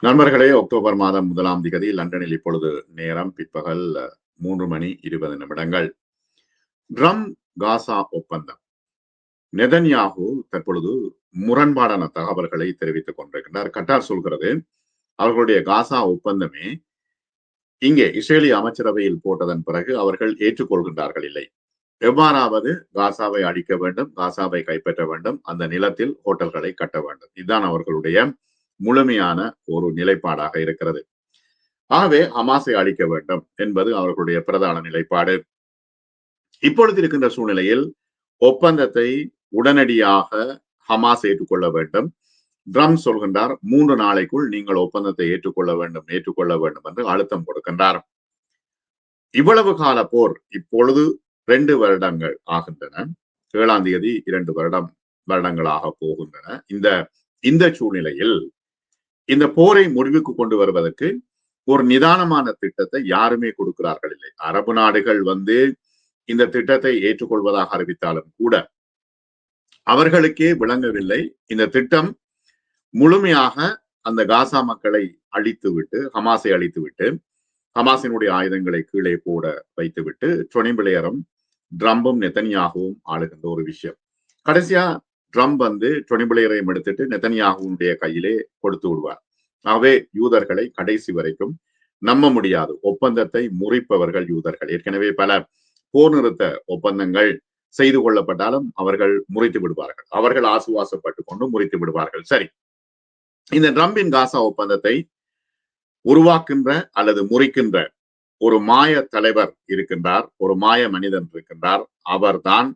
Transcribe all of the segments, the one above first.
நண்பர்களே அக்டோபர் மாதம் முதலாம் திகதி லண்டனில் இப்பொழுது நேரம் பிற்பகல் மூன்று மணி இருபது நிமிடங்கள். ட்ரம் காசா ஒப்பந்தம். நெதன்யாகு தற்பொழுது முரண்பாடான தகவல்களை தெரிவித்துக் கொண்டிருக்கின்றார். கட்டார் சொல்கிறது அவர்களுடைய காசா ஒப்பந்தமே இங்கே இஸ்ரேலிய அமைச்சரவையில் போட்டதன் பிறகு அவர்கள் ஏற்றுக்கொள்கின்றார்கள் இல்லை. எவ்வாறாவது காசாவை அழிக்க வேண்டும் காசாவை கைப்பற்ற வேண்டும் அந்த நிலத்தில் ஹோட்டல்களை கட்ட வேண்டும். இதுதான் அவர்களுடைய முழுமையான ஒரு நிலைப்பாடாக இருக்கிறது. ஆகவே அமாசை அழிக்க வேண்டும் என்பது அவர்களுடைய பிரதான நிலைப்பாடு. இப்பொழுது இருக்கின்ற சூழ்நிலையில் ஒப்பந்தத்தை உடனடியாக ஹமாஸ் ஏற்றுக்கொள்ள வேண்டும். ட்ரம் சொல்கின்றார் மூன்று நாளைக்குள் நீங்கள் ஒப்பந்தத்தை ஏற்றுக்கொள்ள வேண்டும் ஏற்றுக்கொள்ள வேண்டும் என்று அழுத்தம் கொடுக்கின்றார். இவ்வளவு கால போர் இப்பொழுது ரெண்டு வருடங்கள் ஆகின்றன. ஏழாம் தேதி இரண்டு வருடம் வருடங்களாக போகின்றன. இந்த இந்த சூழ்நிலையில் இந்த போரை முடிவுக்கு கொண்டு வருவதற்கு ஒரு நிதானமான திட்டத்தை யாருமே கொடுக்கிறார்கள் இல்லை. அரபு நாடுகள் வந்து இந்த திட்டத்தை ஏற்றுக்கொள்வதாக அறிவித்தாலும் கூட அவர்களுக்கே விளங்கவில்லை. இந்த திட்டம் முழுமையாக அந்த காசா மக்களை அழித்து விட்டு ஹமாஸை அழித்து விட்டு ஹமாஸினுடைய ஆயுதங்களை கீழே போட வைத்துவிட்டு டொனிபிளேயரும் ட்ரம்பும் நெத்தனியாகவும் ஆளுகின்ற ஒரு விஷயம். கடைசியா ட்ரம்ப் வந்து டொனிபிளேயரையும் எடுத்துட்டு நெத்தனியாகுடைய கையிலே கொடுத்து விடுவார். ஆகவே யூதர்களை கடைசி வரைக்கும் நம்ப முடியாது. ஒப்பந்தத்தை முறிப்பவர்கள் யூதர்கள். ஏற்கனவே பல போர் நிறுத்த ஒப்பந்தங்கள் செய்து கொள்ளப்பட்டாலும் அவர்கள் முறித்து விடுவார்கள். அவர்கள் ஆசுவாசப்பட்டு கொண்டு முறித்து விடுவார்கள். சரி. இந்த ட்ரம்பின் காசா ஒப்பந்தத்தை உருவாக்கின்ற அல்லது முறிக்கின்ற ஒரு மாய தலைவர் இருக்கின்றார் ஒரு மாய மனிதன் இருக்கின்றார். அவர்தான்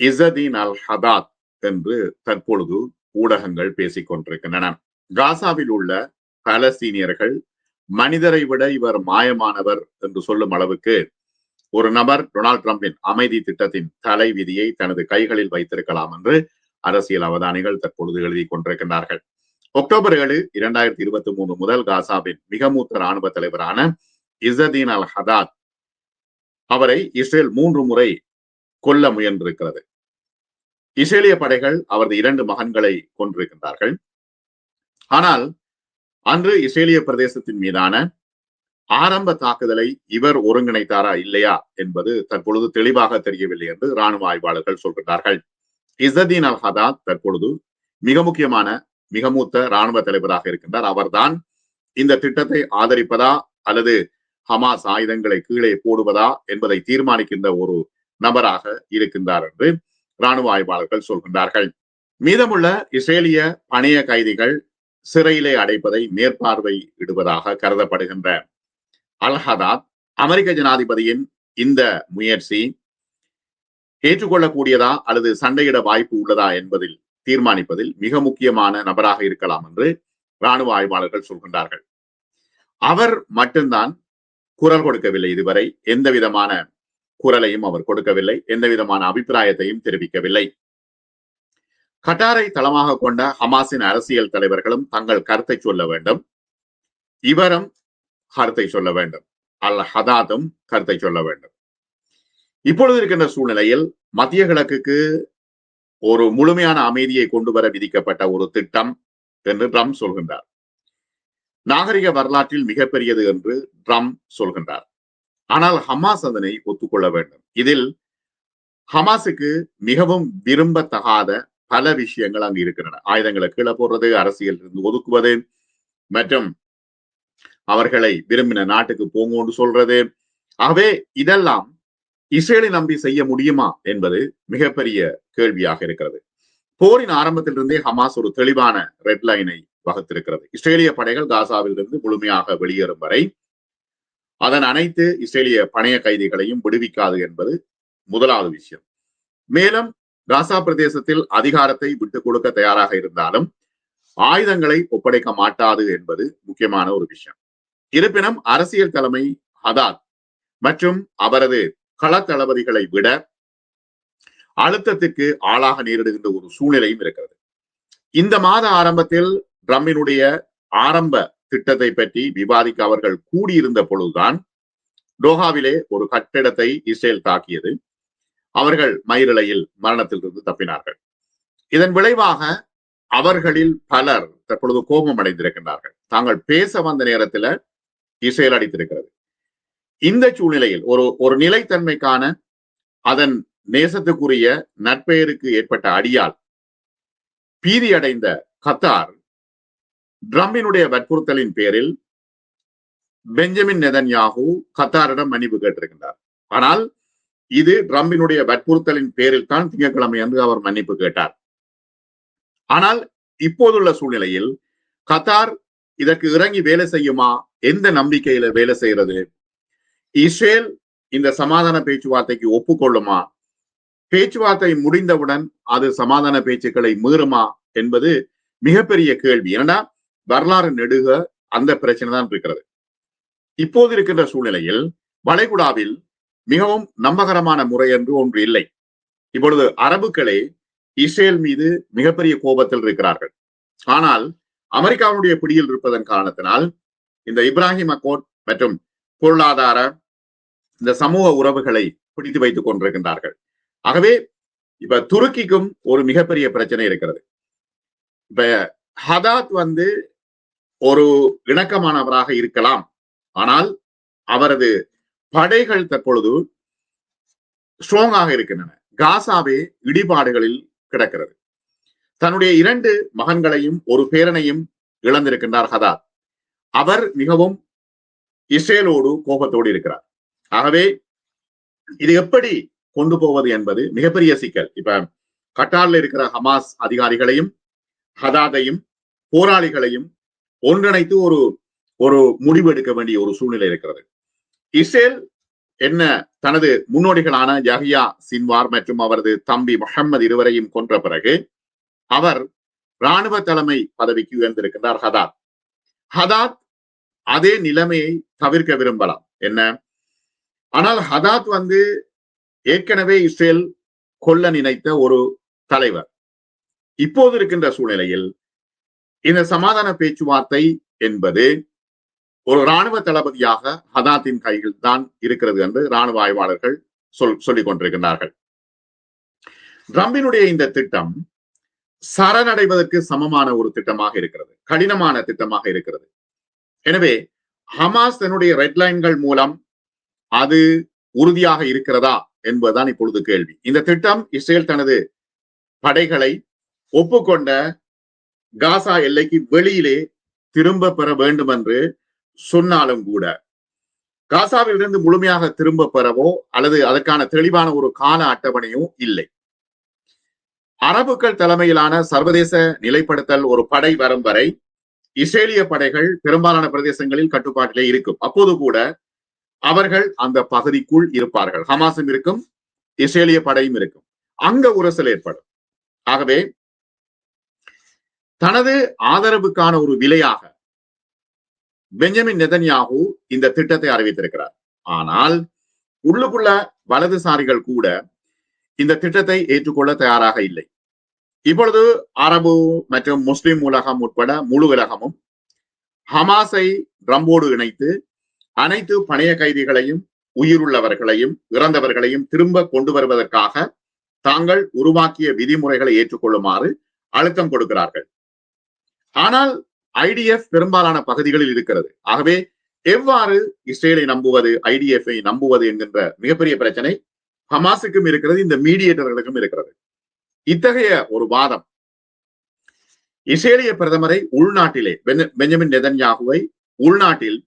இசதீன் அல் ஹதாத் என்று தற்பொழுது ஊடகங்கள் பேசிக் கொண்டிருக்கின்றன. காசாவில் உள்ள பாலஸ்தீனியர்கள் மனிதரை விட இவர் மாயமானவர் என்று சொல்லும் அளவுக்கு ஒரு நபர் டொனால்ட் ட்ரம்பின் அமைதி திட்டத்தின் தலை விதியை தனது கைகளில் வைத்திருக்கலாம் என்று அரசியல் அவதானிகள் தற்பொழுது எழுதி கொண்டிருக்கின்றார்கள். அக்டோபர் ஏழு இரண்டாயிரத்தி இருபத்தி மூணு முதல் காசாவின் மிக மூத்த ராணுவ தலைவரான இசதீன் அல் ஹதாத் அவரை இஸ்ரேல் மூன்று முறை கொல்ல முயன்றிருக்கிறது. இஸ்ரேலிய படைகள் அவரது இரண்டு மகன்களை கொன்றிருக்கின்றார்கள். ஆனால் அன்று இஸ்ரேலிய பிரதேசத்தின் மீதான ஆரம்ப தாக்குதலை இவர் ஒருங்கிணைத்தாரா இல்லையா என்பது தற்பொழுது தெளிவாக தெரியவில்லை என்று ராணுவ ஆய்வாளர்கள் சொல்கிறார்கள் இசதீன் அல் ஹதாத் தற்பொழுது மிக முக்கியமான மிக மூத்த ராணுவ தலைவராக இருக்கின்றார். அவர்தான் இந்த திட்டத்தை ஆதரிப்பதா அல்லது ஹமாஸ் ஆயுதங்களை கீழே போடுவதா என்பதை தீர்மானிக்கின்ற ஒரு நபராக இருக்கின்றார் என்று ராணுவ ஆய்வாளர்கள் சொல்கின்றார்கள். மீதமுள்ள இஸ்ரேலிய பணைய கைதிகள் சிறையிலே அடைப்பதை மேற்பார்வை இடுவதாக கருதப்படுகின்ற அல்ஹதாத் அமெரிக்க ஜனாதிபதியின் இந்த முயற்சி ஏற்றுக்கொள்ளக்கூடியதா அல்லது சண்டையிட வாய்ப்பு உள்ளதா என்பதில் தீர்மானிப்பதில் மிக முக்கியமான நபராக இருக்கலாம் என்று ராணுவ ஆய்வாளர்கள் சொல்கின்றார்கள். அவர் மட்டும்தான் குரல் கொடுக்கவில்லை இதுவரை. எந்த விதமான குரலையும் அவர் கொடுக்கவில்லை. எந்த விதமான அபிப்பிராயத்தையும் தெரிவிக்கவில்லை. கட்டாரை தளமாக கொண்ட ஹமாஸின் அரசியல் தலைவர்களும் தங்கள் கருத்தை சொல்ல வேண்டும். இவரும் கருத்தை சொல்ல வேண்டும். அல் ஹதாதும் கருத்தை சொல்ல வேண்டும். இப்பொழுது இருக்கின்ற சூழ்நிலையில் மத்திய கிழக்குக்கு ஒரு முழுமையான அமைதியை கொண்டு வர விதிக்கப்பட்ட ஒரு திட்டம் என்று ட்ரம் சொல்கின்றார். நாகரிக வரலாற்றில் மிகப்பெரியது என்று ட்ரம் சொல்கின்றார். ஆனால் ஹமாஸ் அதனை ஒத்துக்கொள்ள வேண்டும். இதில் ஹமாஸுக்கு மிகவும் விரும்பத்தகாத பல விஷயங்கள் அங்கு இருக்கின்றன. ஆயுதங்களை கீழே போடுறது அரசியல் இருந்து ஒதுக்குவது மற்றும் அவர்களை விரும்பின நாட்டுக்கு போங்கோன்னு சொல்றது. ஆகவே இதெல்லாம் இஸ்ரேலை நம்பி செய்ய முடியுமா என்பது மிகப்பெரிய கேள்வியாக இருக்கிறது. போரின் ஆரம்பத்திலிருந்தே ஹமாஸ் ஒரு தெளிவான ரெட் லைனை வகுத்திருக்கிறது. இஸ்ரேலிய படைகள் காசாவில் இருந்து முழுமையாக வெளியேறும் வரை அதன் அனைத்து இஸ்ரேலிய பணைய கைதிகளையும் விடுவிக்காது என்பது முதலாவது விஷயம். மேலும் காசா பிரதேசத்தில் அதிகாரத்தை விட்டுக் கொடுக்க தயாராக இருந்தாலும் ஆயுதங்களை ஒப்படைக்க மாட்டாது என்பது முக்கியமான ஒரு விஷயம். இருப்பினும் அரசியல் தலைமை ஹதாத் மற்றும் அவரது கள தளபதிகளை விட அழுத்தத்துக்கு ஆளாக நேரிடுகின்ற ஒரு சூழ்நிலையும் இருக்கிறது. இந்த மாத ஆரம்பத்தில் ட்ரம்மினுடைய ஆரம்ப திட்டத்தை பற்றி விவாதிக்க அவர்கள் கூடியிருந்த பொழுதுதான் டோஹாவிலே ஒரு கட்டிடத்தை இஸ்ரேல் தாக்கியது. அவர்கள் மயிரிழையில் மரணத்திலிருந்து தப்பினார்கள். இதன் விளைவாக அவர்களில் பலர் தற்பொழுது கோபம் அடைந்திருக்கின்றார்கள். தாங்கள் பேச வந்த நேரத்தில் இஸ்ரேல் அடித்திருக்கிறது. இந்த சூழ்நிலையில் ஒரு ஒரு நிலைத்தன்மைக்கான அதன் நேசத்துக்குரிய நட்பெயருக்கு ஏற்பட்ட அடியால் பீதி அடைந்த கத்தார் ட்ரம்பினுடைய வற்புறுத்தலின் பேரில் பெஞ்சமின் நெதன்யாகு கத்தாரிடம் மன்னிப்பு கேட்டிருக்கின்றார். ஆனால் இது ட்ரம்பினுடைய வற்புறுத்தலின் பேரில் தான் திங்கட்கிழமை அன்று அவர் மன்னிப்பு கேட்டார். ஆனால் இப்போதுள்ள சூழ்நிலையில் கத்தார் இதற்கு இறங்கி வேலை செய்யுமா? எந்த நம்பிக்கையில வேலை செய்யறது? இஸ்ரேல் இந்த சமாதான பேச்சுவார்த்தைக்கு ஒப்புக்கொள்ளுமா? பேச்சுவார்த்தை முடிந்தவுடன் அது சமாதான பேச்சுக்களை மீறுமா என்பது மிகப்பெரிய கேள்வி. ஏன்னா வரலாறு நெடுக அந்த பிரச்சனை தான் இருக்கிறது. இப்போது இருக்கின்ற சூழ்நிலையில் வளைகுடாவில் மிகவும் நம்பகரமான முறை என்று ஒன்று இல்லை. இப்பொழுது அரபுக்களே இஸ்ரேல் மீது மிகப்பெரிய கோபத்தில் இருக்கிறார்கள். ஆனால் அமெரிக்காவுடைய பிடியில் இருப்பதன் காரணத்தினால் இந்த இப்ராஹிம் அக்கோட் மற்றும் பொருளாதார இந்த சமூக உறவுகளை பிடித்து வைத்துக் கொண்டிருக்கின்றார்கள். ஆகவே இப்ப துருக்கிக்கும் ஒரு மிகப்பெரிய பிரச்சனை இருக்கிறது. இப்ப ஹதாத் வந்து ஒரு இணக்கமானவராக இருக்கலாம். ஆனால் அவரது படைகள் தற்பொழுது ஸ்ட்ராங்காக இருக்கின்றன. காசாவே இடிபாடுகளில் கிடக்கிறது. தன்னுடைய இரண்டு மகன்களையும் ஒரு பேரனையும் இழந்திருக்கின்றார் ஹதாத். அவர் மிகவும் இஸ்ரேலோடு கோபத்தோடு இருக்கிறார். ஆகவே இது எப்படி கொண்டு போவது என்பது மிகப்பெரிய சிக்கல். இப்ப கட்டார்ல இருக்கிற ஹமாஸ் அதிகாரிகளையும் ஹதாதையும் போராளிகளையும் ஒன்றிணைத்து ஒரு ஒரு முடிவு எடுக்க வேண்டிய ஒரு சூழ்நிலை இருக்கிறது. இஸ்ரேல் என்ன தனது முன்னோடிகளான ஜஹியா சின்வார் மற்றும் அவரது தம்பி முகமது இருவரையும் கொன்ற பிறகு அவர் இராணுவ தலைமை பதவிக்கு உயர்ந்திருக்கிறார் ஹதாத். ஹதாத் அதே நிலைமையை தவிர்க்க விரும்பலாம். என்ன? ஆனால் ஹதாத் வந்து ஏற்கனவே இஸ்ரேல் கொல்ல நினைத்த ஒரு தலைவர். இப்போது இருக்கின்ற சூழ்நிலையில் இந்த சமாதான பேச்சுவார்த்தை என்பது ஒரு இராணுவ தளபதியாக ஹதாத்தின் கையில் தான் இருக்கிறது என்று இராணுவ ஆய்வாளர்கள் சொல் சொல்லிக் கொண்டிருக்கிறார்கள் ட்ரம்பினுடைய இந்த திட்டம் சரணடைவதற்கு சமமான ஒரு திட்டமாக இருக்கிறது. கடினமான திட்டமாக இருக்கிறது. எனவே ஹமாஸ் தன்னுடைய ரெட் லைன்கள் மூலம் அது உறுதியாக இருக்கிறதா என்பதுதான் இப்பொழுது கேள்வி. இந்த திட்டம் இஸ்ரேல் தனது படைகளை ஒப்புக்கொண்ட காசா எல்லைக்கு வெளியிலே திரும்ப பெற வேண்டும் என்று சொன்னாலும் கூட காசாவிலிருந்து முழுமையாக திரும்ப பெறவோ அல்லது அதற்கான தெளிவான ஒரு கால அட்டவணையோ இல்லை. அரபுக்கள் தலைமையிலான சர்வதேச நிலைப்படுத்தல் ஒரு படை வரும் வரை இஸ்ரேலிய படைகள் பெரும்பாலான பிரதேசங்களில் கட்டுப்பாட்டிலே இருக்கும். அப்போது கூட அவர்கள் அந்த பகுதிக்குள் இருப்பார்கள். ஹமாஸும் இருக்கும் இஸ்ரேலிய படையும் இருக்கும். அங்க உரசல் ஏற்படும். ஆகவே தனது ஆதரவுக்கான ஒரு விலையாக பெஞ்சமின் நெதன்யாகு இந்த திட்டத்தை அறிவித்திருக்கிறார். ஆனால் உள்ளுக்குள்ள வலதுசாரிகள் கூட இந்த திட்டத்தை ஏற்றுக்கொள்ள தயாராக இல்லை. இப்பொழுது அரபு மற்றும் முஸ்லிம் உலகம் உட்பட முழு உலகமும் ஹமாஸை ட்ரம்போடு இணைத்து அனைத்து பணைய கைதிகளையும் உயிருள்ளவர்களையும் இறந்தவர்களையும் திரும்ப கொண்டு வருவதற்காக தாங்கள் உருவாக்கிய விதிமுறைகளை ஏற்றுக்கொள்ளுமாறு அழுத்தம் கொடுக்கிறார்கள். ஆனால் ஐடிஎஃப் பெரும்பாலான பகுதிகளில் இருக்கிறது. ஆகவே எவ்வாறு இஸ்ரேலை நம்புவது ஐடிஎஃப் நம்புவது என்கின்ற மிகப்பெரிய பிரச்சனை ஹமாஸுக்கும் இருக்கிறது இந்த மீடியேட்டர்களுக்கும் இருக்கிறது. இத்தகைய ஒரு வாதம். இஸ்ரேலிய பிரதமரை உள்நாட்டிலே பெஞ்சமின் நெதன்யாகுவை உள்நாட்டில்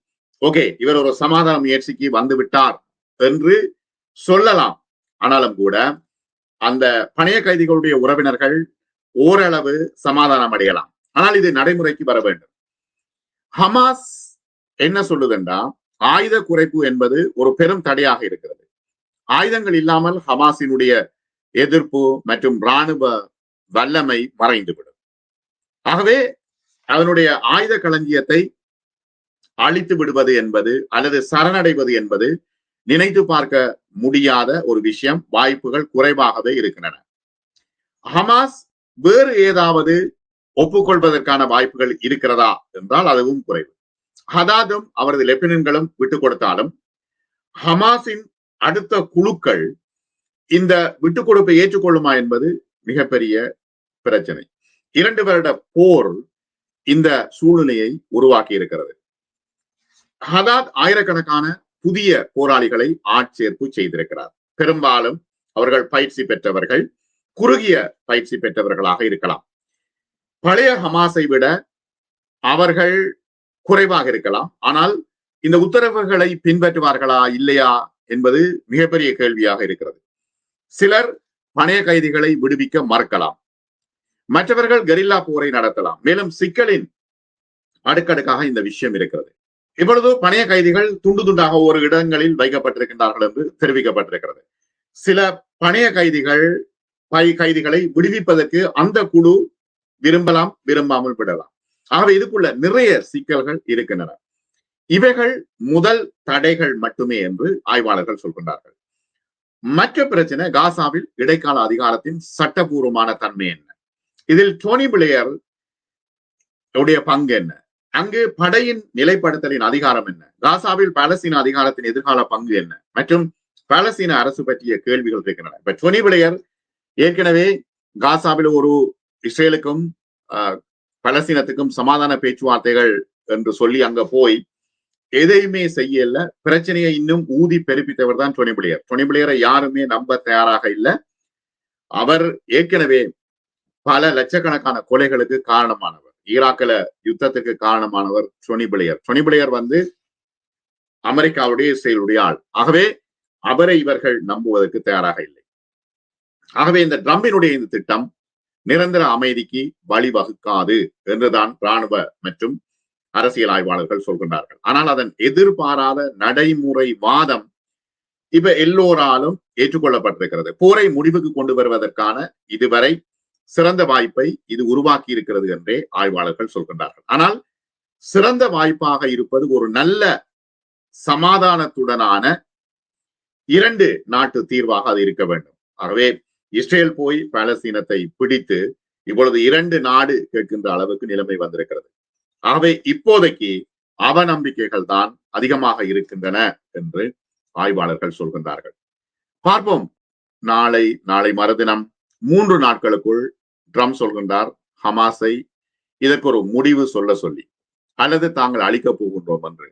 ஓகே இவர் ஒரு சமாதான முயற்சிக்கு வந்து விட்டார் என்று சொல்லலாம். ஆனாலும் கூட அந்த பணைய கைதிகளுடைய உறவினர்கள் ஓரளவு சமாதானம் அடையலாம். ஆனால் இது நடைமுறைக்கு வர வேண்டும். ஹமாஸ் என்ன சொல்லுதுண்டா? ஆயுத குறைப்பு என்பது ஒரு பெரும் தடையாக இருக்கிறது. ஆயுதங்கள் இல்லாமல் ஹமாஸினுடைய எதிர்ப்பு மற்றும் இராணுவ வல்லமை மறைந்துவிடும். ஆகவே அதனுடைய ஆயுத களஞ்சியத்தை அழித்து விடுவது என்பது அல்லது சரணடைவது என்பது நினைத்து பார்க்க முடியாத ஒரு விஷயம். வாய்ப்புகள் குறைவாகவே இருக்கின்றன. ஹமாஸ் வேறு ஏதாவது ஒப்புக்கொள்வதற்கான வாய்ப்புகள் இருக்கிறதா என்றால் அதுவும் குறைவு. ஹதாதும் அவரது லெப்டினன்களும் விட்டுக் கொடுத்தாலும் ஹமாஸின் அடுத்த குழுக்கள் இந்த விட்டுக் கொடுப்பை ஏற்றுக்கொள்ளுமா என்பது மிகப்பெரிய பிரச்சனை. இரண்டு வருட போர் இந்த சூழ்நிலையை உருவாக்கி இருக்கிறது. ஹதாத் ஆயிரக்கணக்கான புதிய போராளிகளை ஆட்சேர்ப்பு செய்திருக்கிறார். பெரும்பாலும் அவர்கள் பயிற்சி பெற்றவர்கள் குறுகிய பயிற்சி பெற்றவர்களாக இருக்கலாம். பழைய ஹமாஸை விட அவர்கள் குறைவாக இருக்கலாம். ஆனால் இந்த உத்தரவுகளை பின்பற்றுவார்களா இல்லையா என்பது மிகப்பெரிய கேள்வியாக இருக்கிறது. சிலர் பணைய கைதிகளை விடுவிக்க மறக்கலாம். மற்றவர்கள் கெரில்லா போரை நடத்தலாம். மேலும் சிக்கலின் அடுக்கடுக்காக இந்த விஷயம் இருக்கிறது. இப்பொழுது பணைய கைதிகள் துண்டு துண்டாக ஒரு இடங்களில் வைக்கப்பட்டிருக்கின்றார்கள் என்று தெரிவிக்கப்பட்டிருக்கிறது. சில பணைய கைதிகள் பை கைதிகளை விடுவிப்பதற்கு அந்த குழு விரும்பலாம் விரும்பாமல் விடலாம். ஆகவே இதுக்குள்ள நிறைய சிக்கல்கள் இருக்கின்றன. இவைகள் முதல் தடைகள் மட்டுமே என்று ஆய்வாளர்கள் சொல்கின்றார்கள். மற்ற பிரச்சனை காசாவில் இடைக்கால அதிகாரத்தின் சட்டபூர்வமான தன்மை என்ன? இதில் டோனி பிளேயர் உடைய பங்கு என்ன? அங்கு படையின் நிலைப்படுத்தலின் அதிகாரம் என்ன? காசாவில் பாலஸ்தீன அதிகாரத்தின் எதிர்கால பங்கு என்ன? மற்றும் பாலஸ்தீன அரசு பற்றிய கேள்விகள் இருக்கின்றன. இப்ப டோனி பிளேயர் ஏற்கனவே காசாவில் ஒரு இஸ்ரேலுக்கும் பலஸ்தீனத்துக்கும் சமாதான பேச்சுவார்த்தைகள் என்று சொல்லி அங்க போய் எதையுமே செய்யல. பிரச்சனையை இன்னும் ஊதி பெருப்பித்தவர் தான் டொனி பிளேயர் டொனி பிளேயரை யாருமே நம்ப தயாராக இல்லை. அவர் ஏற்கனவே பல லட்சக்கணக்கான கொலைகளுக்கு காரணமானவர். ஈராக்கில யுத்தத்துக்கு காரணமானவர் டொனி பிளேயர் டொனி பிளேயர் வந்து அமெரிக்காவுடைய செயலுடைய ஆள். ஆகவே அவரை இவர்கள் நம்புவதற்கு தயாராக இல்லை. ஆகவே இந்த ட்ரம்பினுடைய இந்த திட்டம் நிரந்தர அமைதிக்கு வழிவகுக்காது என்றுதான் இராணுவ மற்றும் அரசியல் ஆய்வாளர்கள் சொல்கின்றார்கள். ஆனால் அதன் எதிர்பாராத நடைமுறை வாதம் இப்ப எல்லோராலும் ஏற்றுக்கொள்ளப்பட்டிருக்கிறது. போரை முடிவுக்கு கொண்டு வருவதற்கான இதுவரை சிறந்த வாய்ப்பை இது உருவாக்கி இருக்கிறது என்றே ஆய்வாளர்கள் சொல்கின்றார்கள். ஆனால் சிறந்த வாய்ப்பாக இருப்பது ஒரு நல்ல சமாதானத்துடனான இரண்டு நாட்டு தீர்வாக அது இருக்க வேண்டும். ஆகவே இஸ்ரேல் போய் பாலஸ்தீனத்தை பிடித்து இப்பொழுது இரண்டு நாடு கேட்கின்ற அளவுக்கு நிலைமை வந்திருக்கிறது. ஆகவே இப்போதைக்கு அவநம்பிக்கைகள் தான் அதிகமாக இருக்கின்றன என்று ஆய்வாளர்கள் சொல்கின்றார்கள். பார்ப்போம். நாளை நாளை மறுதினம் மூன்று நாட்களுக்குள் ட்ரம் சொல்கின்றார் ஹமாஸை இதற்கு ஒரு முடிவு சொல்ல சொல்லி அல்லது தாங்கள் அழிக்கப் போகின்றோம் என்று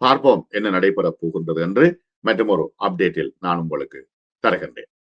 பார்ப்போம் என்ன நடைபெறப் போகின்றது என்று. மற்றும் ஒரு அப்டேட்டில் நான் உங்களுக்கு தருகின்றேன்.